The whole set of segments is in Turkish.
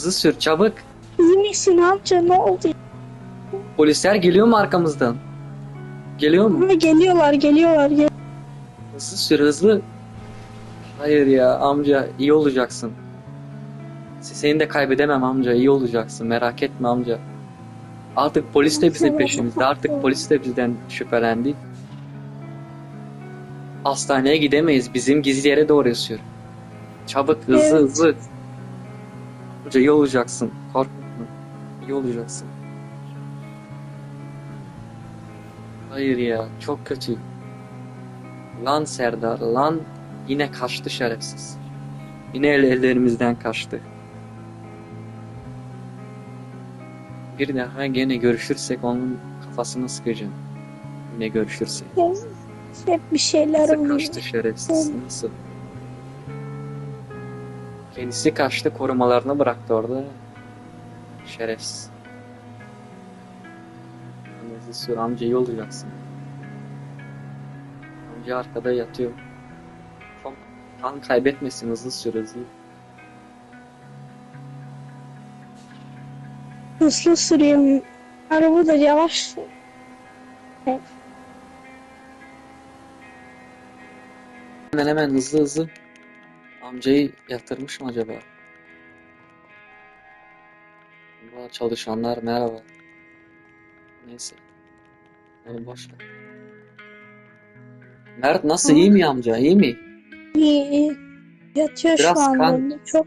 Hızlı sür çabuk. İyi misin amca ne oldu? Polisler geliyor mu arkamızdan? Geliyor mu? Ha, geliyorlar geliyorlar. Gel Hızlı sür hızlı. Hayır ya amca iyi olacaksın. Seni de kaybedemem amca iyi olacaksın merak etme amca. Artık polis de bizim peşimizde artık polis de bizden şüphelendi. Hastaneye gidemeyiz bizim gizli yere doğru yazıyor. Çabuk hızlı Evet. hızlı. Amca iyi olacaksın korkma iyi olacaksın. Hayır ya çok kötü. Lan Serdar lan yine kaçtı şerefsiz. Yine el ellerimizden kaçtı. Bir daha gene görüşürsek onun kafasını sıkacağım. Yine görüşürsek. hep bir şeyler Nasıl oluyor. kaçtı şerefsiz? Nasıl? Kendisi kaçtı korumalarını bıraktı orada. Şerefsiz. Hızlı sür amca iyi olacaksın. Amca arkada yatıyor. Çok kan kaybetmesin hızlı sür hızlı. Hızlı sürüyorum. Araba da yavaş. Hemen hemen hızlı hızlı. Amcayı yatırmış mı acaba? Merhaba çalışanlar merhaba. Neyse. Onu boş ver. Mert nasıl iyi mi amca iyi mi? İyi iyi. Yatıyor Biraz şu anda. kan- Çok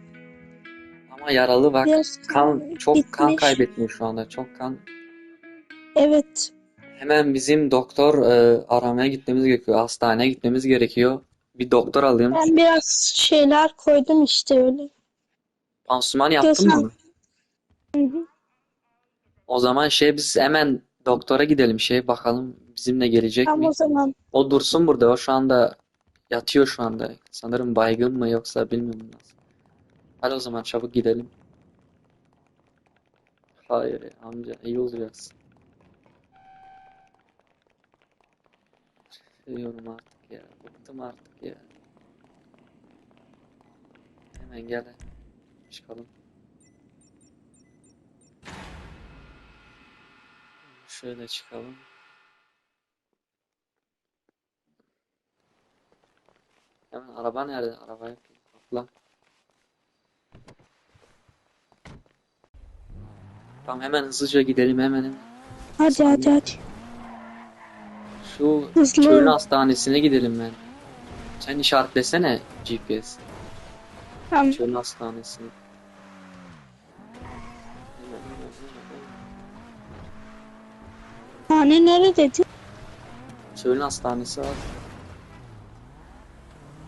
Ama yaralı bak. biraz Kan çok kan gitmiş. kaybetmiş şu anda çok kan. Evet. Hemen bizim doktor e, aramaya gitmemiz gerekiyor. Hastaneye gitmemiz gerekiyor. Bir doktor alayım. Ben biraz şeyler koydum işte öyle. Pansuman yaptın mı? Hı hı. O zaman şey biz hemen doktora gidelim şey bakalım bizimle gelecek Tam mi? o zaman O dursun burada. O şu anda yatıyor şu anda. Sanırım baygın mı yoksa bilmiyorum nasıl. Hadi o zaman çabuk gidelim. Hayır ya, amca iyi olacaksın. Seviyorum artık ya. Bıktım artık ya. Hemen gel. Çıkalım. Şöyle çıkalım. Hemen araba nerede? Araba yok. Atla. Tamam hemen hızlıca gidelim hemen hemen. hadi hadi hadi. Şu Hızlı. hastanesine gidelim ben. Sen işaretlesene GPS. Tamam. Köyün hastanesini. Hemen, hemen, hemen, hemen. Hane nere dedi? Köyün hastanesi var.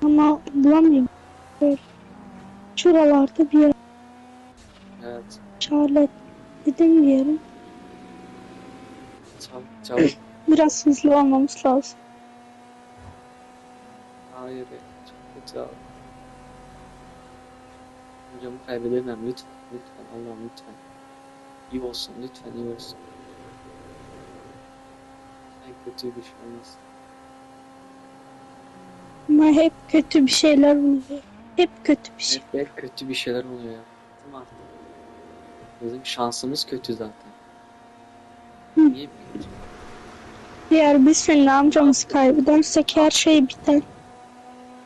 Ama bulamıyorum. Şuralarda bir yer. Evet. Charlotte dedim bir yere. Çabuk çabuk. Biraz hızlı olmamız lazım. Hayır. Çok kötü abi. Hocamı kaybedemem lütfen. Lütfen Allah'ım lütfen. İyi olsun lütfen iyi olsun. En kötü bir şey olmasın. Ama hep kötü bir şeyler oluyor. Hep kötü bir şey. Hep, hep kötü bir şeyler oluyor ya. Artık? Bizim şansımız kötü zaten. Hı. Niye kötü? Eğer biz seninle amcamızı kaybedersek her şey biter.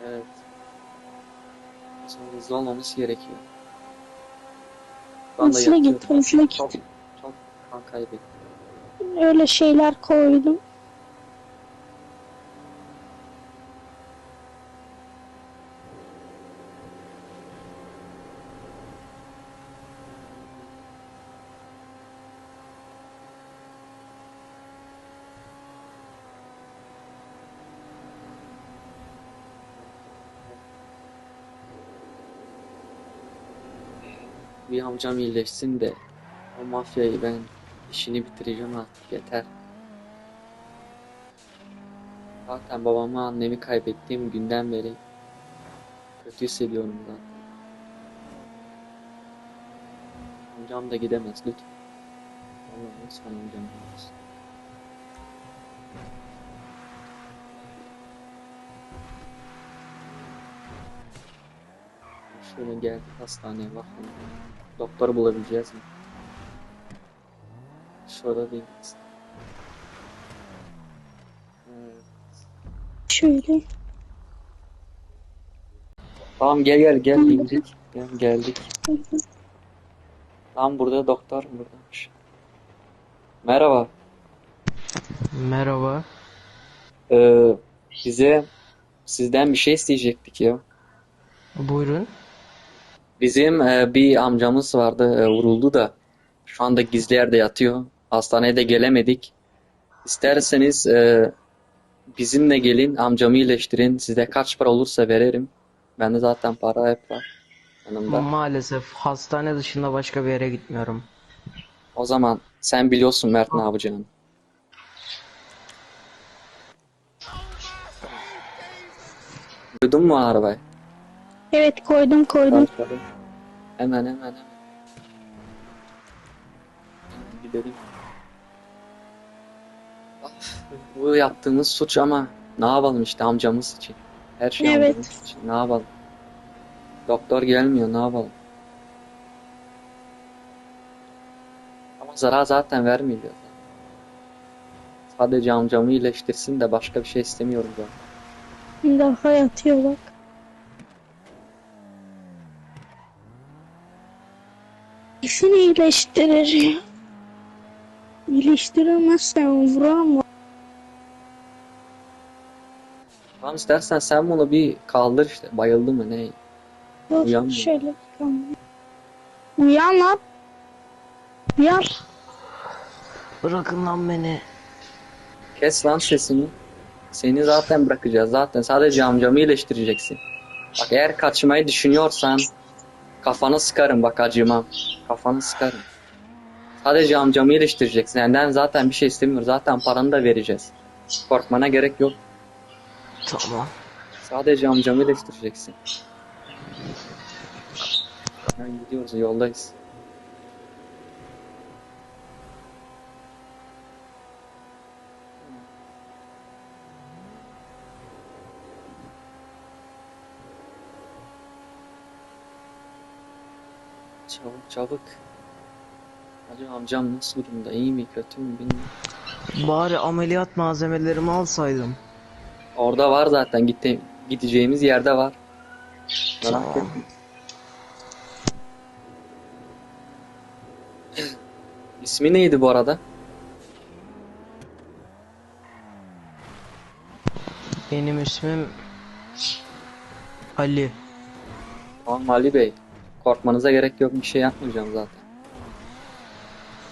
Evet. Sonra hızlı olmamız gerekiyor. Anda Hızlı git, hızlı git. Çok, çok kan kaybettim. Öyle şeyler koydum. Amcam iyileşsin de o mafyayı ben işini bitireceğim artık yeter. Zaten babamı annemi kaybettiğim günden beri kötü hissediyorum zaten. Amcam da gidemez lütfen. Allah'ım lütfen amcam gidemez. Şöyle geldik hastaneye bakalım. Doktor bulabileceğiz mi? Şurada değil. Evet. Şöyle. Tamam gel gel gel indik. Gel, geldik. Tam burada doktor buradaymış. Merhaba. Merhaba. Ee, bize sizden bir şey isteyecektik ya. Buyurun. Bizim e, bir amcamız vardı, e, vuruldu da şu anda gizli yerde yatıyor. Hastaneye de gelemedik. İsterseniz e, bizimle gelin, amcamı iyileştirin. Size kaç para olursa veririm. Bende zaten para hep var yanımda. Maalesef hastane dışında başka bir yere gitmiyorum. O zaman sen biliyorsun Mert ne yapacağını. Duydun mu arabayı? Evet koydum koydum. Başladım. Hemen hemen hemen. Gidelim. Bu yaptığımız suç ama ne yapalım işte amcamız için. Her şey Evet. amcamız için. Ne yapalım? Doktor gelmiyor ne yapalım? Ama zarar zaten vermeyeceğiz. Sadece amcamı iyileştirsin de başka bir şey istemiyorum zaten. Daha yatıyor bak. Kesin iyileştirir ya. İyileştiremezsen vuramam. Tamam istersen sen bunu bir kaldır işte. Bayıldı mı ne? Dur Uyanmıyor. şöyle bakalım. Uyan lan. Uyan. Bırakın lan beni. Kes lan sesini. Seni zaten bırakacağız. Zaten sadece amcamı iyileştireceksin. Bak eğer kaçmayı düşünüyorsan kafanı sıkarım bak acımam. Kafanı sıkarım. Sadece amcamı iyileştireceksin. Senden zaten bir şey istemiyoruz. Zaten paranı da vereceğiz. Korkmana gerek yok. Tamam. Sadece amcamı iyileştireceksin. Yani gidiyoruz yoldayız. Çabuk çabuk. Hacı amcam nasıl durumda? İyi mi kötü mü bilmiyorum. Bari ameliyat malzemelerimi alsaydım. Orada var zaten gitti gideceğimiz yerde var. Merak Tamam. etme. İsmi neydi bu arada? Benim ismim Ali. Tamam Ali Bey. Korkmanıza gerek yok bir şey yapmayacağım zaten.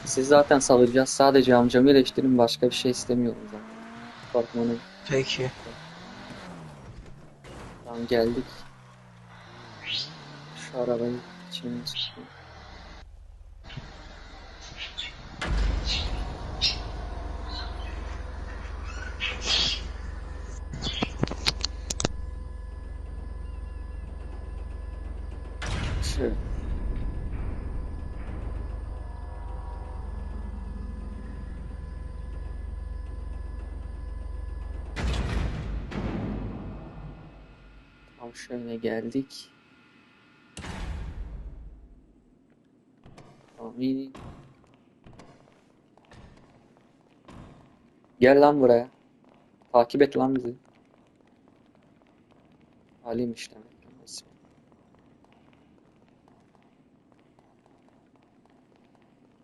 Siz zaten salacağız. Sadece amcamı iyileştirin başka bir şey istemiyorum zaten. Korkmanı. Peki. Tamam geldik. Şu arabayı içine sokayım. Şöyle. Tamam şöyle geldik. İyi. Gel lan buraya. Takip et lan bizi. Ali'ymiş demek.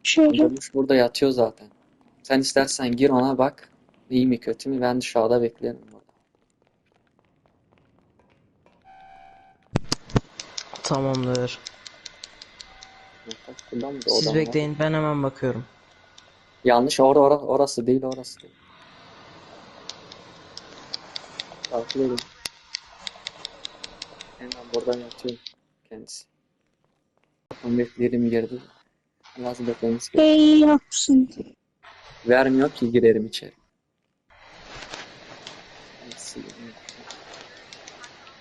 Şöyle. Görmüş burada yatıyor zaten. Sen istersen gir ona bak. İyi mi kötü mü? Ben dışarıda beklerim Tamamdır. Siz Odam var. bekleyin ben hemen bakıyorum. Yanlış or or orası değil orası değil. Takip edin. Hemen buradan yatıyor kendisi. Bakın bekleyelim girdi. Biraz beklememiz gerekiyor. İyi yapsın. Vermiyor ki girerim içeri. Nasıl?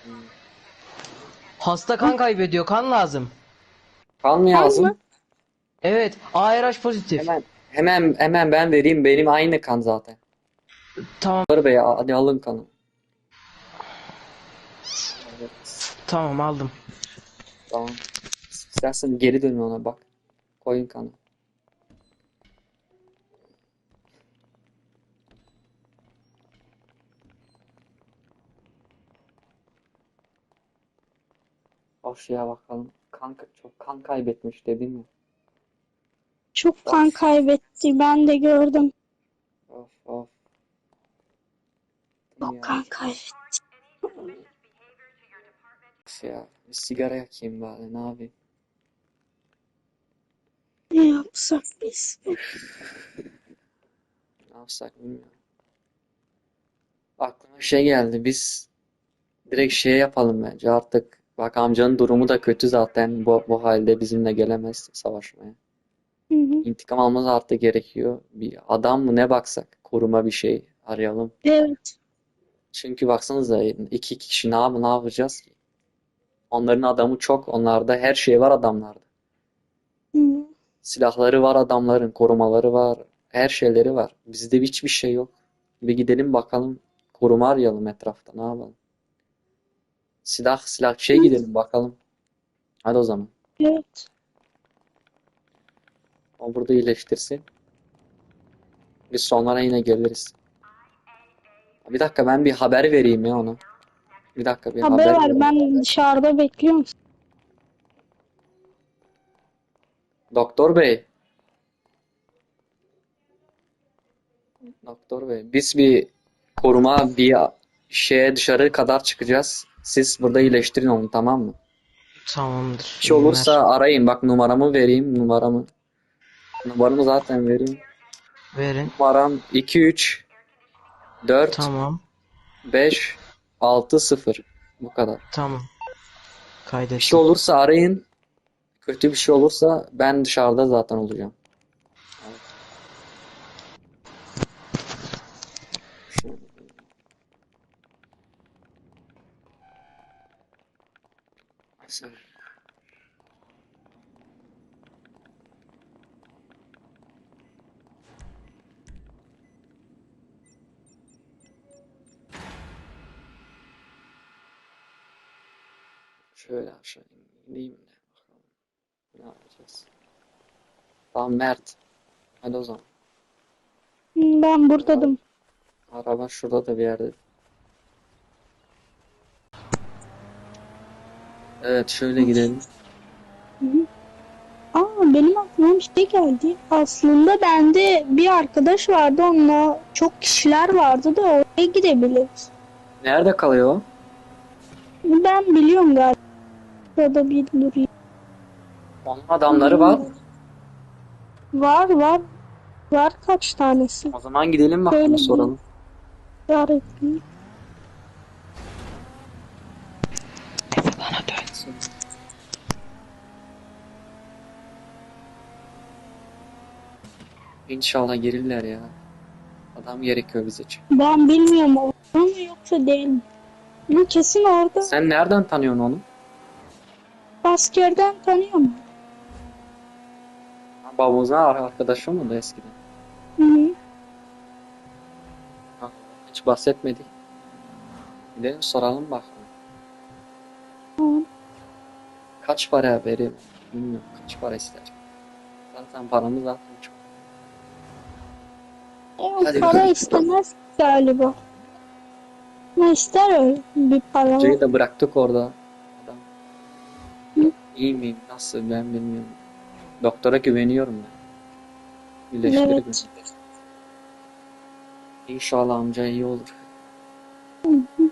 Hmm. Hasta kan kaybediyor. Kan lazım. Kan mı lazım? mı? Evet. ARH pozitif. Hemen hemen hemen ben vereyim. Benim aynı kan zaten. Tamam. Dur Bey hadi alın kanı. Evet, Tamam aldım. tamam. İstersen geri dön ona bak. Koyun kanı. Aşağıya bakalım. Kanka çok kan kaybetmiş dedim mi? Çok kan kaybetti. Ben de gördüm. Of of. Çok Ya, kan kaybetti. of ya. Bir sigara yakayım bari ne yapayım? Ne yapsak biz? Ne yapsak bilmiyorum. Aklıma şey geldi. Biz direkt şey yapalım bence artık. Bak amcanın durumu da kötü zaten. Bu, bu halde bizimle gelemez savaşmaya. Hı hı. İntikam almamız artık gerekiyor. Bir adam mı ne baksak. Koruma bir şey arayalım. Evet. Çünkü baksanıza iki kişi ne, yap- ne yapacağız ki? Onların adamı çok. Onlarda her şey var adamlarda. Hı hı. Silahları var adamların. Korumaları var. Her şeyleri var. Bizde hiçbir şey yok. Bir gidelim bakalım. Koruma arayalım etrafta. Ne yapalım? Silah silahçıya gidelim bakalım. Hadi o zaman. Evet. O burada iyileştirsin. Biz sonra yine geliriz. Bir dakika ben bir haber vereyim ya ona. Bir dakika bir Haber haber ver. Ben dışarıda bekliyorum. Doktor bey. Doktor bey. Biz bir koruma bir şeye dışarı kadar çıkacağız. Siz burada iyileştirin onu tamam mı? Tamamdır. Bir şey olursa arayın. Bak numaramı vereyim. Numaramı. Numaramı zaten vereyim. Verin. Numaram 23 4 Tamam. 5 6 0. Bu kadar. Tamam. Bir Kaydettim. şey olursa arayın. Kötü bir şey olursa ben dışarıda zaten olacağım. Evet. Şöyle. Nasıl? Şöyle aşağı ineyim de bakalım. Ne yapacağız? Tamam Mert. Hadi o zaman. Hı, Ben buradadım. Araba şurada da bir yerde. Evet şöyle gidelim. Aa benim aklıma bir şey geldi. Aslında bende bir arkadaş vardı. Onunla çok kişiler vardı da oraya gidebiliriz. Nerede kalıyor o? Ben biliyorum galiba. Burada bir durayım. Onun adamları var. Var var. Var kaç tanesi? O zaman gidelim bakalım Şöyle soralım. Var ettim. Bana dön. İnşallah gelirler ya. Adam gerekiyor bize için. Ben bilmiyorum orada mı yoksa değil mi? Ama kesin orada. Sen nereden tanıyorsun onu? Askerden tanıyorum. Ha, Babamızın arkadaşı mı da eskiden? Hı hı. Ha, hiç bahsetmedik. Gidelim soralım bakalım. Tamam. Kaç para vereyim? Bilmiyorum kaç para ister. Zaten paramız zaten çok. E, Hadi para istemez galiba. Ne ister öyle bir para? Hocayı da bıraktık orada. İyi miyim? Nasıl? Ben bilmiyorum. Doktora güveniyorum ben. İyileştirir Evet. beni. İnşallah amca iyi olur. Tamam,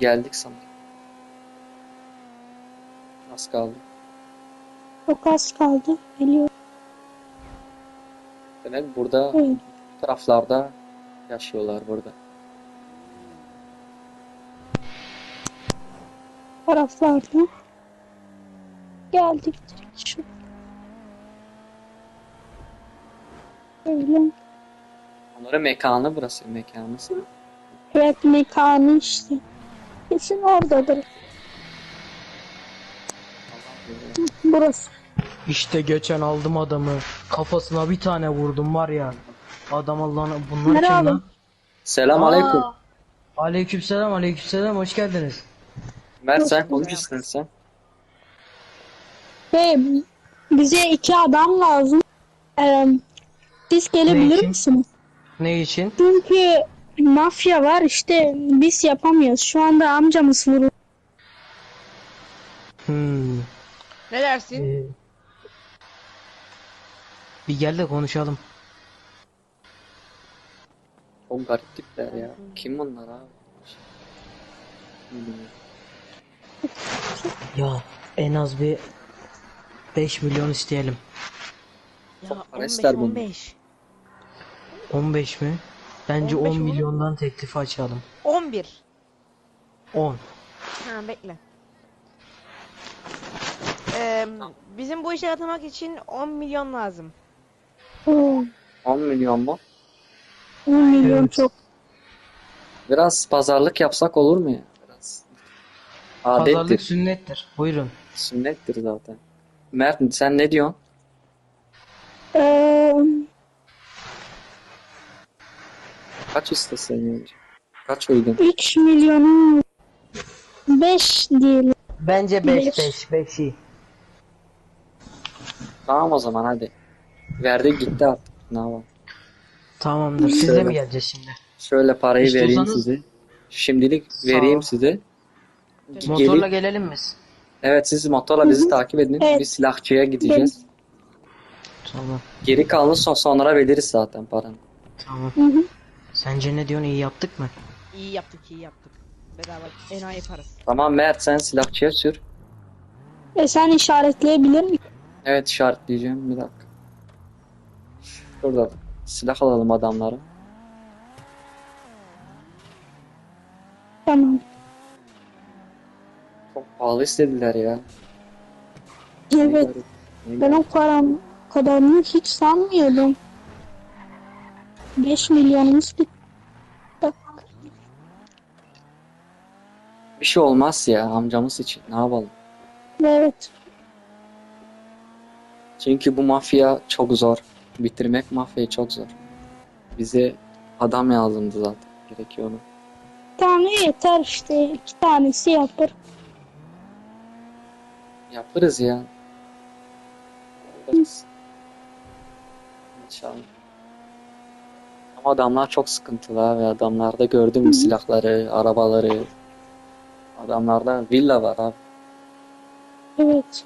Geldik sanırım. Az kaldı. Çok az kaldı. Geliyor. Demek burada Evet. bu taraflarda yaşıyorlar burada. Taraflarda. Geldik direkt şu. Öyle. Onların mekanı burası. Mekanı. Rap mekanı işte. Kesin oradadır. Burası. İşte geçen aldım adamı. Kafasına bir tane vurdum var ya. Adam Allah'ına bunlar Nereye kim lan? Selam aleyküm. Aa, Aleykümselam aleykümselam hoş geldiniz. Mert sen konuş istersen. Ve bize iki adam lazım. Ee, siz gelebilir için? misiniz? Ne için? Çünkü mafya var işte biz yapamıyoruz. Şu anda amcamız vuruldu. Hmm. Ne dersin? ee, bir gel de konuşalım. Çok garip tipler ya. Kim bunlar abi? Bilmiyorum. Ya en az bir 5 milyon isteyelim. Ya para 15 ister bunlar. 15. 15 mi? Bence 15 10 olur. milyondan teklifi açalım. 11. 10. Ha bekle. Ee, bizim bu işe atılmak için 10 milyon lazım. Oo, 10 milyon mu? 10 milyon Evet. çok. Biraz pazarlık yapsak olur mu ya? Pazarlık Adettir. sünnettir. Buyurun. Sünnettir zaten. Mert sen ne diyorsun? Ee, Kaç istesen önce? Kaç uygun? 3 milyonu 5 diyelim. Bence Beş. 5 5 5 iyi. Tamam o zaman hadi. Verdi gitti artık. Ne yapalım? Tamamdır. Siz de Şöyle. mi geleceğiz şimdi? Şöyle parayı vereyim uzanız- size. Şimdilik Sağ vereyim size. Motorla Gelip, gelelim biz. evet siz motorla bizi Hı hı. takip edin. Evet. Biz silahçıya gideceğiz. Tamam. Geri kalanı son sonra veririz zaten paranı. Tamam. Hı hı. Sence ne diyorsun? İyi yaptık mı? İyi yaptık iyi yaptık. Bedava enayi parası. Tamam Mert sen silahçıya sür. E sen işaretleyebilir misin? Evet işaretleyeceğim bir dakika. Şurada silah alalım adamlara. Tamam. Çok pahalı istediler ya. Evet. Ben o param kadarını hiç sanmıyordum. 5 milyonumuz bitti. Bir şey olmaz ya amcamız için ne yapalım. Evet. Çünkü bu mafya çok zor. Bitirmek mafyayı çok zor. Bize adam lazımdı zaten. Gerekiyor onu. Bir tane yeter işte. iki tanesi yapar. Yaparız ya. Yaparız. İnşallah. Ama adamlar çok sıkıntılı abi. Adamlarda gördüm mü silahları, arabaları. Adamlarda villa var abi. Evet.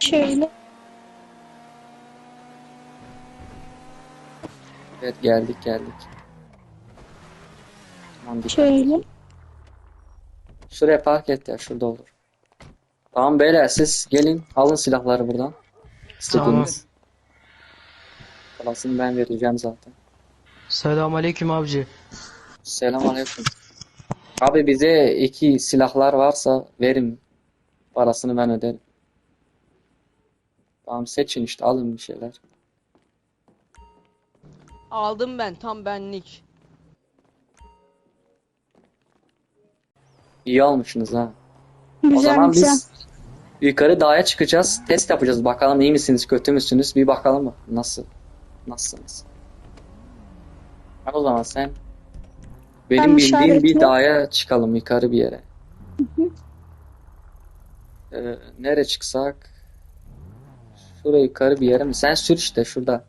Şöyle. Evet geldik geldik. Tamam dikkat. Şöyle. Şuraya park et ya şurada olur. Tamam beyler siz gelin alın silahları buradan. İstediğiniz. Parasını ben vereceğim zaten. Selamünaleyküm abici. Selamünaleyküm. Abi bize iki silahlar varsa verin. Parasını ben öderim. Tamam seçin işte alın bir şeyler. Aldım ben tam benlik. İyi almışsınız ha. O Güzel zaman güzel. biz yukarı dağa çıkacağız. Test yapacağız. Bakalım iyi misiniz, kötü müsünüz? Bir bakalım mı? Nasıl? Nasılsınız? Hadi o zaman sen benim Ben bildiğim bir dağa çıkalım yukarı bir yere. Ee, nereye çıksak? Şuraya yukarı bir yere mi? Sen sür işte şurada.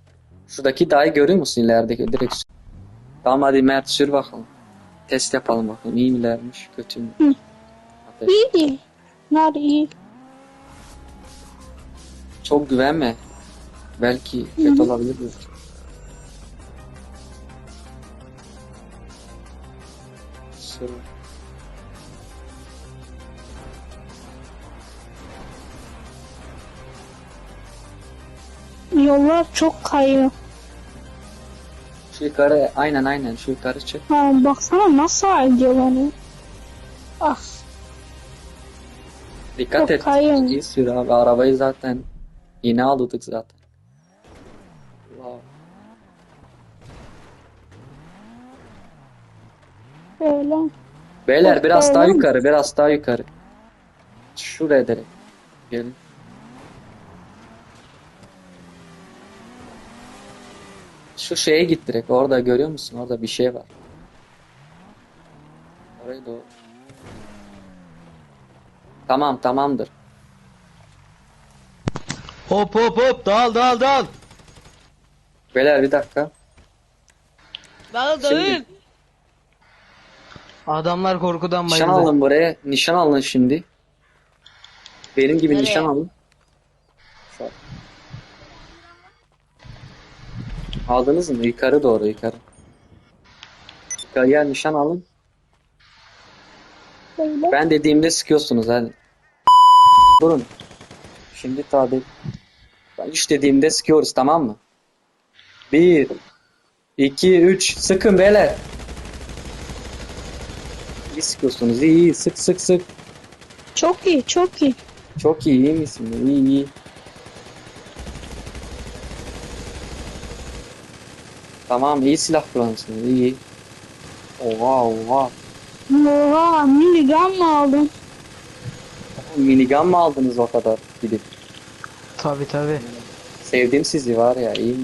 Şuradaki dağı görüyor musun ilerideki? Direkt. Tamam hadi Mert sür bakalım. Test yapalım bakalım. İyi milermiş, kötü mü? Hı. Ateş. İyi. Bunlar iyi. Çok güvenme. Belki kötü olabilir bu. Sür. Yollar çok kayıyor. Şu yukarı aynen aynen şu yukarı çık. Ha, baksana nasıl ediyorlar ya. Ah. Dikkat Çok et. kayıyor. İyi sür abi. Arabayı zaten yeni aldık zaten. Wow. Böyle. Beyler Çok biraz daha kayıyor. yukarı, biraz daha yukarı. Şuraya direkt. Gelin. Şu şeye git direkt. Orada görüyor musun? Orada bir şey var. Oraya doğru. Tamam tamamdır. Hop hop hop dağıl dağıl dağıl. Beyler bir dakika. Şimdi- dağıl. Adamlar korkudan Nişan bayıldı. alın buraya. Nişan alın şimdi. Benim gibi Nereye? nişan alın. Aldınız mı? Yukarı doğru yukarı. Yukarıya nişan alın. Böyle. Ben dediğimde sıkıyorsunuz hadi. Durun. Şimdi tabi. Ben üç dediğimde sıkıyoruz tamam mı? Bir, iki, üç. Sıkın beyler. İyi sıkıyorsunuz. İyi iyi. Sık sık sık. Çok iyi, çok iyi. Çok iyi. iyi misin? İyi iyi. Tamam iyi silah kullanıyorsunuz. İyi. Oha oha. Oha, minigun mı aldın? Minigun mı aldınız o kadar gidip? Tabi tabi. Sevdim sizi var ya iyi.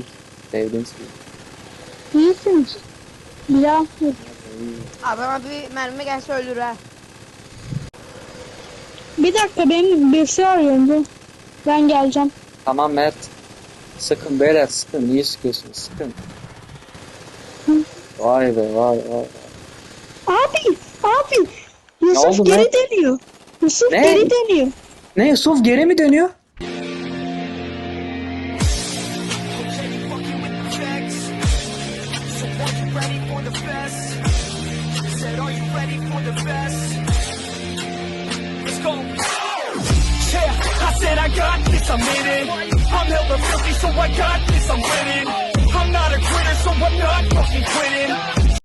Sevdim sizi. İyisiniz. Güzel. İyi. Adama bir mermi gelse öldür ha. Bir dakika benim birisi arıyor. Dur. Ben geleceğim. Tamam Mert. Sıkın beyler sıkın. Niye sıkıyorsunuz? Sıkın. Vay be vay vay. Abi, abi. Yusuf oldu geri lan? dönüyor. Yusuf Ne? geri dönüyor. Ne Yusuf geri mi dönüyor? Quitting.